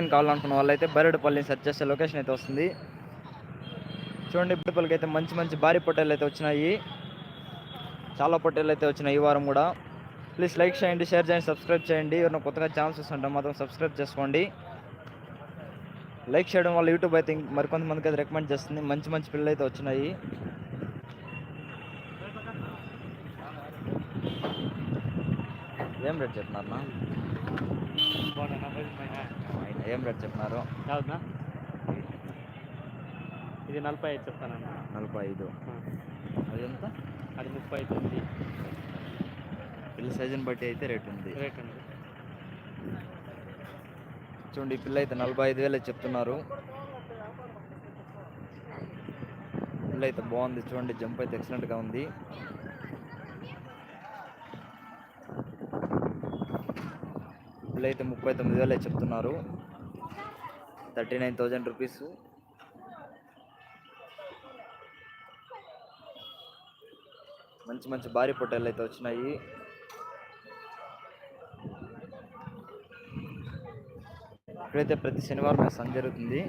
Location కావాలనుకున్న వాళ్ళైతే Byreddipalli search చేస్తే లొకేషన్ అయితే వస్తుంది. చూడండి బైరెడ్పల్లికి అయితే మంచి మంచి భారీ పొట్టేలు అయితే వచ్చినాయి. చాలా పొట్టేలు అయితే వచ్చినాయి ఈ వారం కూడా. ప్లీజ్ లైక్ చేయండి షేర్ చేయండి సబ్స్క్రైబ్ చేయండి. ఎవరైనా కొత్తగా ఛాన్స్ ఉంటాం మాత్రం సబ్స్క్రైబ్ చేసుకోండి. లైక్ చేయడం వల్ల యూట్యూబ్ అయితే మరికొంతమందికి అయితే రికమెండ్ చేస్తుంది. మంచి మంచి పిల్లలు అయితే వచ్చినాయి. ఏం రేట్ చెప్తున్నారు ఏం రేట్ చెప్తున్నారు కావునా ఇది నలభై ఐదు చెప్తానన్నా. నలభై ఐదు. అది ఎంత? అది ముప్పై ఉంది. పిల్ల సైజుని బట్టి అయితే రేట్ ఉంది. రేట్ ఉంది. చూడండి ఈ పిల్ల అయితే నలభై ఐదు వేలు చెప్తున్నారు. పిల్ల అయితే బాగుంది. చూడండి జంప్ అయితే ఎక్సలెంట్గా ఉంది. డబ్బులు అయితే ముప్పై తొమ్మిది వేలు చెప్తున్నారు. Thirty nine thousand rupees. మంచి మంచి భారీ పొట్టేలు అయితే వచ్చినాయి. ఇక్కడైతే ప్రతి శనివారం సంజరుగుతుంది.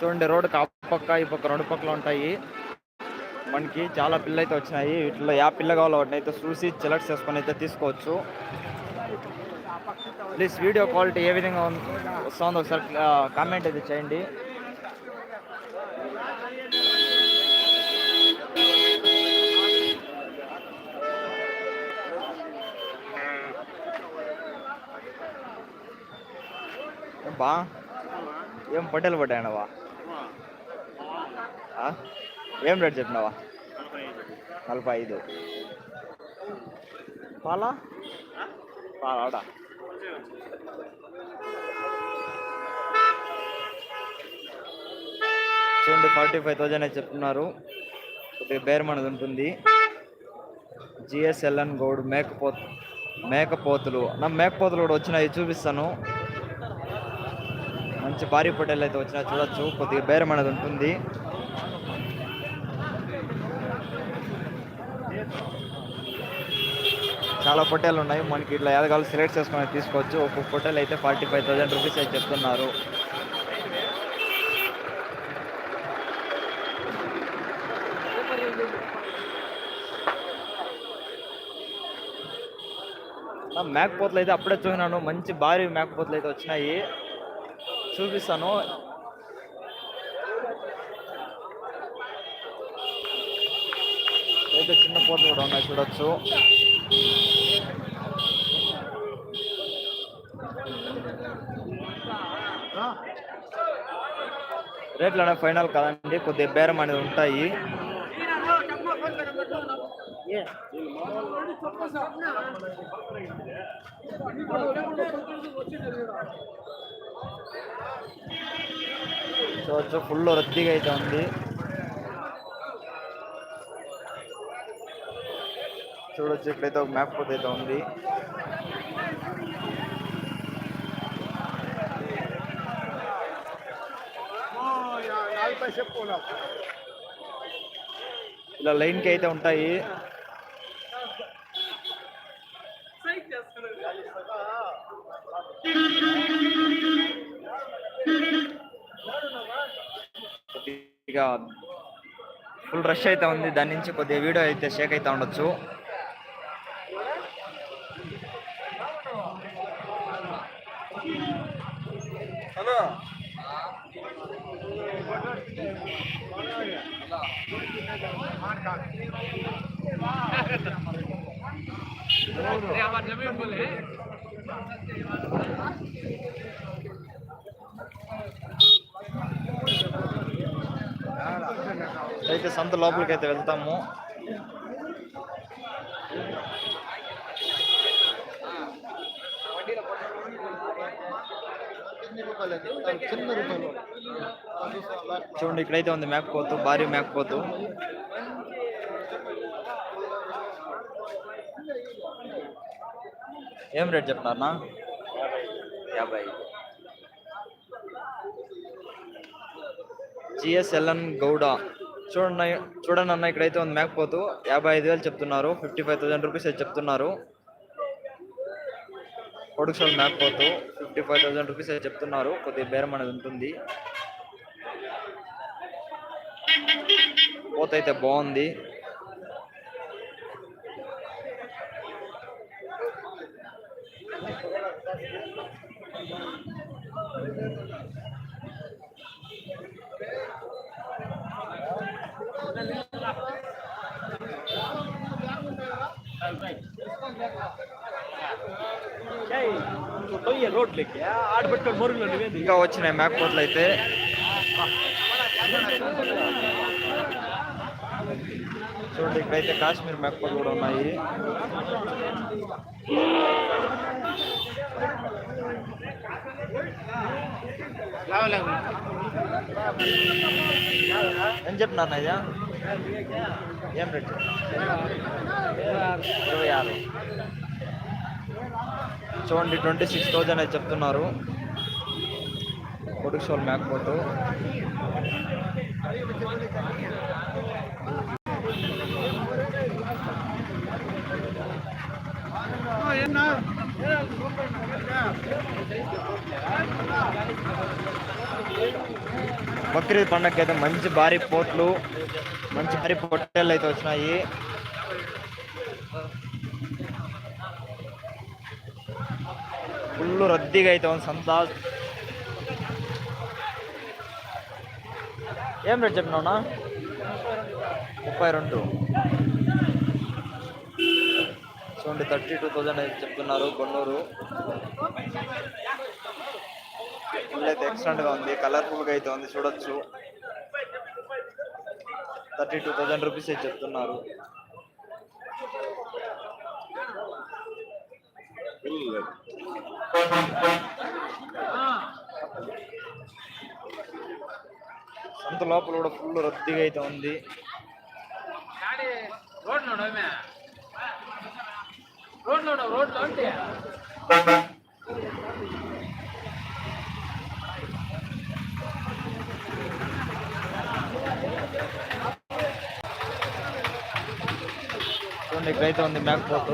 చూడండి రోడ్డుకి ఆ పక్క ఈ పక్క రెండు పక్కలు ఉంటాయి. మనకి చాలా పిల్లలు అయితే వచ్చినాయి. వీటిలో యా పిల్ల కావాలో వాటిని అయితే చూసి సెలెక్ట్ చేసుకొని అయితే తీసుకోవచ్చు. ప్లీజ్ వీడియో క్వాలిటీ ఏ విధంగా వస్తుందో ఒకసారి కామెంట్ అయితే చేయండి. ఏం బా? ఏం పట్టెలు పడ్డాయనవా ఏం రేట్ చెప్పినావా? నలభై ఐదు. పాలా? పాలా చూడండి ఫార్టీ ఫైవ్ థౌజండ్ అయితే చెప్తున్నారు. కొద్దిగా బేరమనేది ఉంటుంది. జిఎస్ఎల్ఎన్ గౌడ్ మేకపో మేకపోతులు. నా మేకపోతులు కూడా వచ్చినాయి చూపిస్తాను. మంచి భారీ పొట్టేలు అయితే వచ్చినాయి చూడొచ్చు. కొద్దిగా బేరం అనేది ఉంటుంది. చాలా ఫోటోలు ఉన్నాయి. మనకి ఇట్లా ఏదగాలు సెలెక్ట్ చేసుకొని తీసుకోవచ్చు. ఒక్కొక్క పొట్టేలు అయితే ఫార్టీ ఫైవ్ థౌసండ్ రూపీస్ అయితే చెప్తున్నారు. మ్యాక్ పోతలు అయితే అప్పుడే చూసినాను. మంచి భారీ మేకపోతలు అయితే వచ్చినాయి. చూపిస్తాను. అయితే చిన్న పోతలు కూడా ఉన్నాయి. చూడొచ్చు. రేట్లు అనే ఫైనల్ కదండి కొద్దిగా బేరం అనేది ఉంటాయి. చూడొచ్చు ఫుల్ రద్దీగా అయితే ఉంది. చూడొచ్చు ఇక్కడైతే ఒక మ్యాప్ పోతే అయితే ఉంది. ఇలా లైన్కి అయితే ఉంటాయి. కొద్దిగా ఫుల్ రష్ అయితే ఉంది. దాని నుంచి కొద్దిగా వీడియో అయితే షేక్ అయితే ఉండొచ్చు. అయితే సంత లోపలికి అయితే వెళ్తాము చూడండి ఇక్కడైతే ఉంది మేకపోతు భారీ మేకపోతు ఏం రేట్ చెప్తారా యాభై. జిఎస్ఎల్ఎన్ గౌడ. చూడండి చూడండి అన్న ఇక్కడైతే ఉంది మేకపోతు యాభై ఐదు వేలు చెప్తున్నారు. ఫిఫ్టీ ఫైవ్ థౌసండ్ రూపీస్ చెప్తున్నారు. కొడుకు మేకపోతు ఫిఫ్టీ ఫైవ్ థౌసండ్ రూపీస్ చెప్తున్నారు. కొద్దిగా బేరం అనేది ఉంటుంది. పోత అయితే బాగుంది. ఇంకా వచ్చినాయి మేకపోట్లు అయితే. చూడండి ఇక్కడైతే కాశ్మీర్ మేకపోట్లు కూడా ఉన్నాయి. ఏం చెప్తున్నారు అయ్యా ఏం రేట్? ఇరవై ఆరు. చూడండి ట్వంటీ సిక్స్ థౌజండ్ అయితే చెప్తున్నారు. పొడుగుసోల్ మేకపోతు బక్రీద్ పండగకి అయితే మంచి భారీ పోట్లు మంచి భారీ పొట్టేళ్ళు అయితే వచ్చినాయి. ఫుల్ రద్దీగా అయితే ఉంది సంత ఏం రేట్ చెప్పినావునా ముప్పై రెండు. చూడండి థర్టీ టూ థౌజండ్ అయితే చెప్తున్నారు కొన్నూరు ఫుల్ అయితే ఎక్సలెంట్గా ఉంది కలర్ఫుల్గా అయితే ఉంది చూడొచ్చు. థర్టీ టూ థౌజండ్ రూపీస్ అయితే చెప్తున్నారు. సంత లోపల కూడా ఫుల్ రద్దీగా అయితే ఉంది రోడ్లో రోడ్లో రోడ్లో అంటే చూడండి ఇక్కడైతే ఉంది మేకపోతు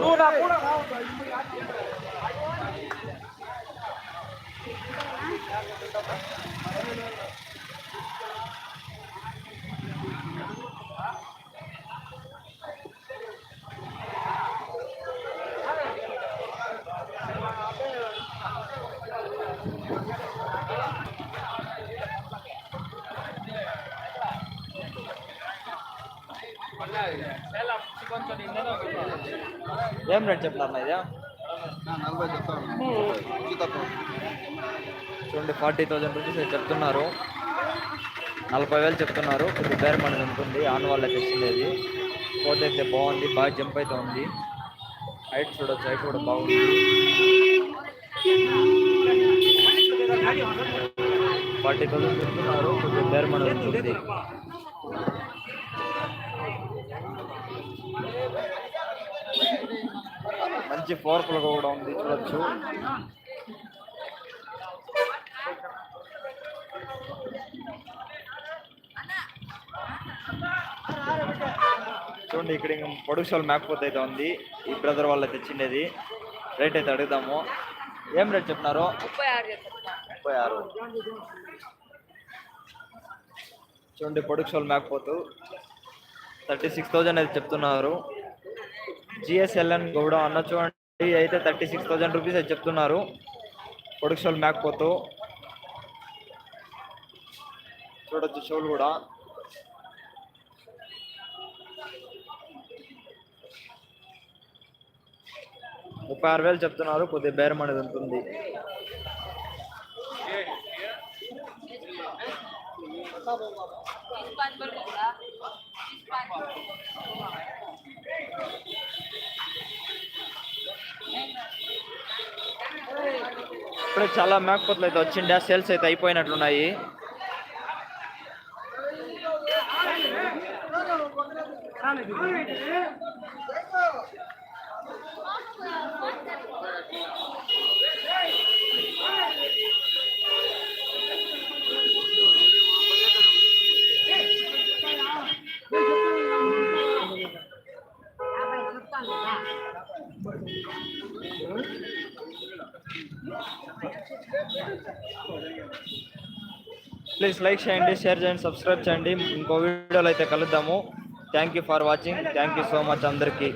ఏం రేట్ చెప్తున్నారు ఇదా? చూడండి ఫార్టీ థౌజండ్ రూపీస్ అయితే చెప్తున్నారు. నలభై వేలు చెప్తున్నారు. కొద్ది బేరం అనేది ఉంటుంది. ఆన్ వాళ్ళకి తెచ్చిండేది. పోతే అయితే బాగుంది. బాగా జంప్ అయితే ఉంది. హైట్ చూడొచ్చు. హైట్ కూడా బాగుంది. ఫార్టీ థౌసండ్ చెప్తున్నారు. కొద్దిగా బేరం అనేది ఉంటుంది మంచి పవర్ఫుల్గా కూడా ఉంది చూడొచ్చు. చూడండి ఇక్కడ ఇంక పొడుగుసోల్ మేకపోతే అయితే ఉంది. ఈ బ్రదర్ వాళ్ళ తెచ్చిండేది. రేట్ అయితే అడుగుదాము. ఏం రేట్ చెప్తున్నారు? ముప్పై ఆరు చెప్తున్నా. ముప్పై ఆరు. చూడండి పొడుగుసోల్ మేకపోతు థర్టీ సిక్స్ థౌజండ్ అయితే చెప్తున్నారు. జిఎస్ఎల్ఎన్ గౌడ అన్న చూడండి అయితే థర్టీ సిక్స్ థౌజండ్ రూపీస్ అయితే చెప్తున్నారు. పొడుగుసోల్ మేకపోతూ చూడొచ్చు షోలు కూడా. ముప్పై ఆరు వేలు చెప్తున్నారు కొద్దిగా బేరం అనేది ఉంటుంది. ఇప్పుడే చాలా మేకపోతలు అయితే వచ్చిండే సేల్స్ అయితే అయిపోయినట్లున్నాయి. ప్లీజ్ లైక్ చేయండి షేర్ చేయండి సబ్స్క్రైబ్ చేయండి. ఇంకో వీడియోలో అయితే కలుద్దాము. Thank you for watching thank you so much అందరికీ.